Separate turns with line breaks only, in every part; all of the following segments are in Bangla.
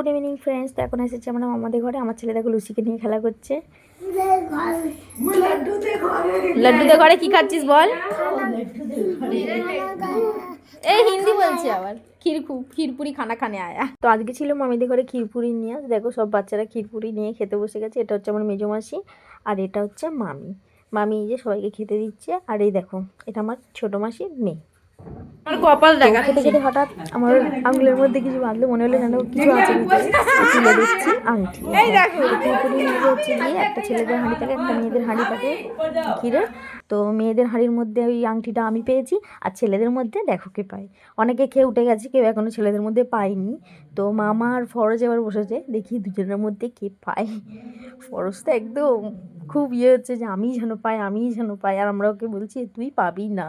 গুড ইভিনিং ফ্রেন্ডস তো এখন এসেছি আমরা আমাদের ঘরে। আমার ছেলে দেখো লুচিকে নিয়ে খেলা করছে। লাড্ডুদের ঘরে কি খাচ্ছিস বল? এই হিন্দি বলছি আবার। ক্ষীর ক্ষীরপুরি খানা খানে আয়া। তো আজকে ছিল মামিদের ঘরে ক্ষীরপুরি নিয়ে। দেখো, সব বাচ্চারা ক্ষীরপুরি নিয়ে খেতে বসে গেছে। এটা হচ্ছে আমার মেজো মাসি আর এটা হচ্ছে মামি। মামি এই যে সবাইকে খেতে দিচ্ছে। আর এই দেখো, এটা আমার ছোটো মাসির মেয়ে।
আমার কপাল দেখা
খেতে খেতে হঠাৎ আমার আঙুলের মধ্যে কিছু বাঁধলো মনে হলো যেন কিছু আছে তুলে দেখছি আংটি। পুরোপুরি নিয়ে হচ্ছে গিয়ে একটা ছেলেদের হাঁড়ি থাকে একটা মেয়েদের হাঁড়ি থাকে ঘিরে। তো মেয়েদের হাঁড়ির মধ্যে ওই আংটিটা আমি পেয়েছি আর ছেলেদের মধ্যে দেখো কে পাই অনেকে খেয়ে উঠে গেছে কেউ এখনও ছেলেদের মধ্যে পায়নি। তো মামা আর ফরজ এবার বসেছে দেখি দুজনের মধ্যে কে পায়। ফরজ তো একদম খুব ইয়ে হচ্ছে যে আমি যেন পাই আমি যেন পাই আর আমরা ওকে বলছি তুই পাবি না।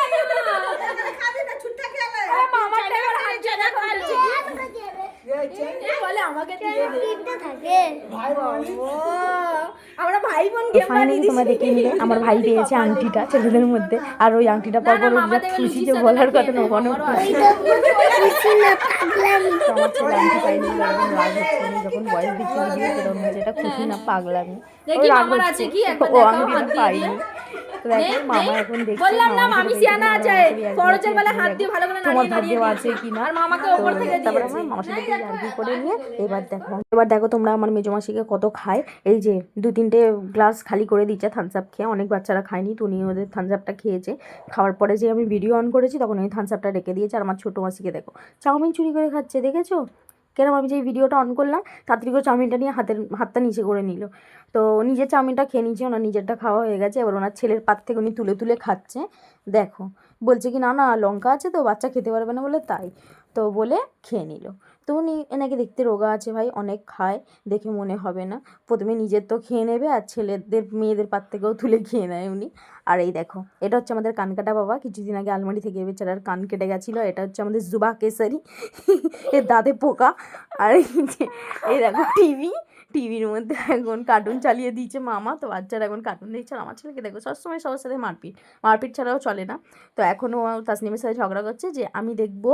আমাকে দিয়ে দে। ভাই বাবা আমরা ভাই বোন ফাইনালি তোমরা দেখে নিলে আমার ভাই পেয়েছে আংটিটা ছেলেদের মধ্যে। আর ওই আংটিটা পর পর যা খুশি যে বলার কথা না মনে আমার যখন বয়স দিচ্ছি ভিডিও সেরকম হচ্ছে এটা খুশি না পাগলামি।
দেখি
হচ্ছে।
আছে কি? একবার দেখাও,
পাইনি। মামা এখন দেখছে
বললাম না, মামি সিয়ানা
দেখছি,
আছে।
মামাকে একদম
হাত দিয়ে ভালো করে
তোমার আছে কি না
আর মামাকে ওপর থেকে
তারপরে আমার মামার সাথে করে নিয়ে এবার দেখো এবার দেখো তোমরা আমার মেজো মাসিকে কত খায়। এই যে দু তিনটে গ্লাস খালি করে দিচ্ছে থামস আপ খেয়ে। অনেক বাচ্চারা খায়নি, তো উনি ওদের থামস আপটা খেয়েছে। খাওয়ার পরে যে আমি ভিডিও অন করেছি, তখন ওই থামস আপটা রেখে দিয়েছে। আর আমার ছোটো মাসিকে দেখো, চাউমিন চুরি করে খাচ্ছে, দেখেছ? কেরম আমি যে ভিডিওটা অন করলাম তাড়াতাড়ি করে চাউমিনটা নিয়ে হাতের, হাতটা নিচে করে নিল। তো নিজের চাউমিনটা খেয়ে নিয়েছে, ওনার নিজেরটা খাওয়া হয়ে গেছে। এবার ওনার ছেলের পাত থেকে উনি তুলে তুলে খাচ্ছে। দেখো, বলছে কি, না না, লঙ্কা আছে তো, বাচ্চা খেতে পারবে না বলে তাই। তো বলে খেয়ে নিল। তো উনি এনাকে দেখতে রোগা আছে ভাই, অনেক খায়, দেখে মনে হবে না। প্রথমে নিজের তো খেয়ে নেবে আর ছেলেদের, মেয়েদের পাত থেকেও তুলে খেয়ে নেয় উনি। আর এই দেখো, এটা হচ্ছে আমাদের কানকাটা বাবা। কিছুদিন আগে আলমারি থেকে বেচারার কান কেটে গেছিল। এটা হচ্ছে আমাদের জুবা কেসারি এর দাঁতে পোকা। আর এই দেখো, টিভি। টিভির মধ্যে এখন কার্টুন চালিয়ে দিয়েছে মামা। তো বাচ্চারা এখন কার্টুন আর আমার ছেলেকে দেখো, সবসময় সবার সাথে মারপিট। মারপিট ছাড়াও চলে না। তো এখনও তাসনিমের সাথে ঝগড়া করছে যে, আমি দেখব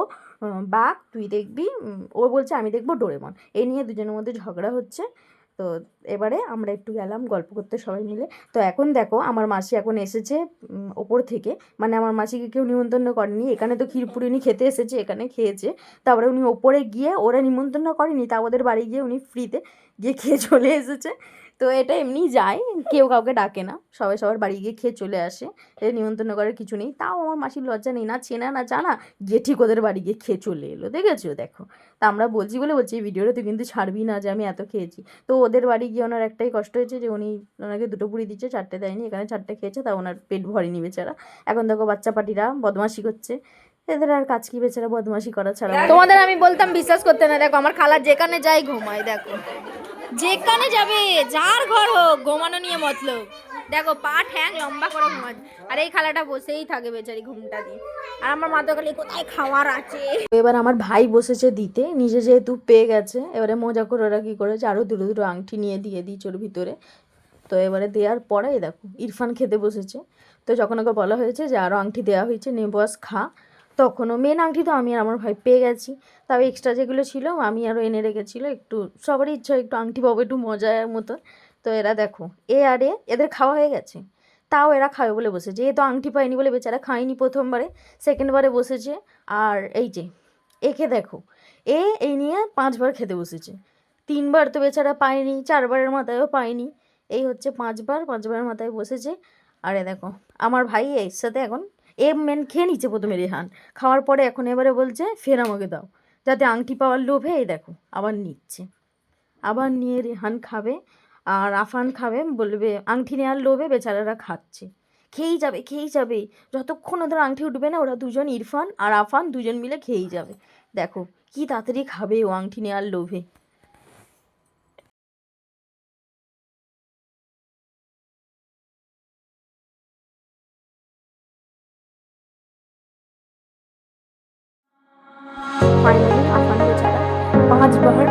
বাঘ, তুই দেখবি ও বলছে, আমি দেখব ডোরেমন। এই নিয়ে দুজনের মধ্যে ঝগড়া হচ্ছে। তো এবারে আমরা একটু গেলাম, গল্প করতে সবাই মিলে। তো এখন দেখো, আমার মাসি এখন এসেছে ওপর থেকে। মানে আমার মাসিকে কেউ নিমন্ত্রণ করেনি। এখানে তো ক্ষীরপুরি উনি খেতে এসেছে, এখানে খেয়েছে। তারপরে উনি ওপরে গিয়ে ওরা নিমন্ত্রণ করেনি। তা ওদের বাড়ি গিয়ে উনি ফ্রিতে গিয়ে খেয়ে চলে এসেছে। তো এটা এমনি যায়, কেউ কাউকে ডাকে না। সবাই সবার বাড়ি গিয়ে খেয়ে চলে আসে। এর নিমন্ত্রণ করার কিছু নেই। তাও আমার মাসির লজ্জা নেই। না চেনা, না জানা, গিয়ে ঠিক ওদের বাড়ি গিয়ে খেয়ে চলে এলো। দেখেছ? দেখো। তা আমরা বলছি বলে বলছি, এই ভিডিওটা তুই কিন্তু ছাড়বি না যে আমি এত খেয়েছি। তো ওদের বাড়ি গিয়ে ওনার একটাই কষ্ট হয়েছে যে উনি ওনাকে দুটো পুরি দিচ্ছে, চারটে দেয়নি। এখানে চারটে খেয়েছে, তা ওনার পেট ভরেনি বেচারা। এখন দেখো বাচ্চা পাটিরা বদমাশি করছে। এদের আর কাজ কি বেচারা বদমাশি করা ছাড়া
তোমাদের আমি বলতাম বিশ্বাস করতে না। দেখো, আমার খালা যেখানে যাই ঘুমায়, দেখো। যেখানে যাবে, যার ঘর হোক, ঘুমানো নিয়ে মতলব। দেখো, পা ঠ্যাং, লম্বা করে ঘুমায় আর এই খালাটা বসেই থাকে বেচারি ঘুমটা দিয়ে। আর আমার মা তো খালি, কোথায় খাওয়ার আছে?
এবার আমার ভাই বসেছে দিতে, নিজে যেহেতু পেয়ে গেছে, এবারে মজা করে ওরা কী করেছে আরও দুটো দুটো আংটি নিয়ে দিয়ে দিয়েছে ওর ভিতরে। তো এবারে দেওয়ার পরে দেখো, ইরফান খেতে বসেছে। তো যখন ওকে বলা হয়েছে যে আরও আংটি দেওয়া হয়েছে, নে বস, খা। তখনও মেন আংটি তো আমি আর আমার ভাই পেয়ে গেছি। তবে এক্সট্রা যেগুলো ছিল, আমি আরও এনে রেখেছিল, একটু সবারই ইচ্ছা, একটু আংটি পাবো, একটু মজার মতো তো এরা দেখো, এ আর এদের খাওয়া হয়ে গেছে। তাও এরা খাবে বলে বসেছে এ তো আংটি পায়নি বলে বেচারা খায়নি প্রথমবারে, সেকেন্ডবারে বসেছে। আর এই যে, একে দেখো, এ এই নিয়ে পাঁচবার খেতে বসেছে। তিনবার তো বেচারা পায়নি, চারবারের মাথায়ও পায়নি। এই হচ্ছে পাঁচবার, পাঁচবারের মাথায় বসেছে। আর দেখো, আমার ভাই এর সাথে এখন, এ মেন খেয়ে নিচ্ছে প্রথমে রেহান। খাওয়ার পরে এখন এবারে বলছে, ফের আমাকে দাও। যাতে আংটি পাওয়ার লোভে, এই দেখো, আবার নিচ্ছে। আবার নিয়ে রেহান খাবে। আর আফান খাবে, বলবে আংটি নেওয়ার লোভে বেচারারা খাচ্ছে। খেয়েই যাবে খেয়েই যাবে। যতক্ষণ ওদের আংটি উঠবে না, ওরা দুজন ইরফান আর আফান দুজন মিলে খেয়েই যাবে। দেখো, কি তাড়াতাড়ি খাবে ও আংটি নেওয়ার লোভে। পাঁচ বার পাঁচবার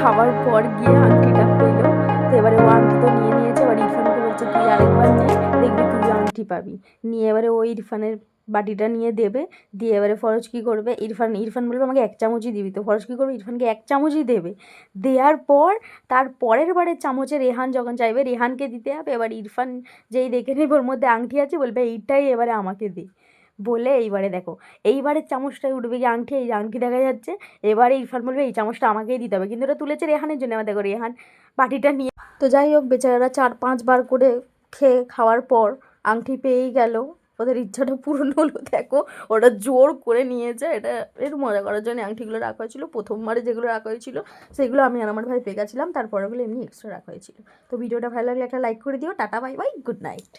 খাবার পর গিয়ে আংটিটা পেল। তো এবারে ও আংটি তো নিয়ে নিয়েছে, এবার ইরফানকে বলছে, তুই আরেকবার নে, দেখবি তুই আংটি পাবি। নিয়ে এবারে ও ইরফানের বাটিটা নিয়ে দেবে, দিয়ে এবারে ফরজ কী করবে? ইরফান ইরফান বলবে, আমাকে এক চামচই দিবি তো। ফরজ কী করবে? ইরফানকে এক চামচই দেবে। দেওয়ার পর তার পরের বারে চামচে রেহান যখন চাইবে, রেহানকে দিতে হবে। এবার ইরফান যেই দেখে নেবে, ওর মধ্যে আংটি আছে, বলবে, এইটাই এবারে আমাকে দে। বলে এইবারে দেখো, এইবারে চামচটাই উঠবে কি আংটি, এই আংটি দেখা যাচ্ছে। এবারে ইরফান বলবে, এই চামচটা আমাকেই দিতে হবে। কিন্তু ওটা তুলেছে রেহানের জন্য। এবার দেখো, রেহান বাটিটা নিয়ে তো যাই হোক, বেচারারা চার পাঁচবার করে খেয়ে খাওয়ার পর আংটি পেয়েই গেল। ওদের ইচ্ছাটা পূরণ হলো, দেখো। ওরা জোর করে নিয়েছে। এটা, এর মজা করার জন্য আংটিগুলো রাখা হয়েছিল। প্রথমবারে যেগুলো রাখা হয়েছিল, সেগুলো আমি আর আমার ভাই পেয়ে গেছিলাম। তারপরেগুলো এমনি এক্সট্রা রাখা হয়েছিল। তো ভিডিওটা ভালো লাগলে একটা লাইক করে দিও। Tata bye bye good night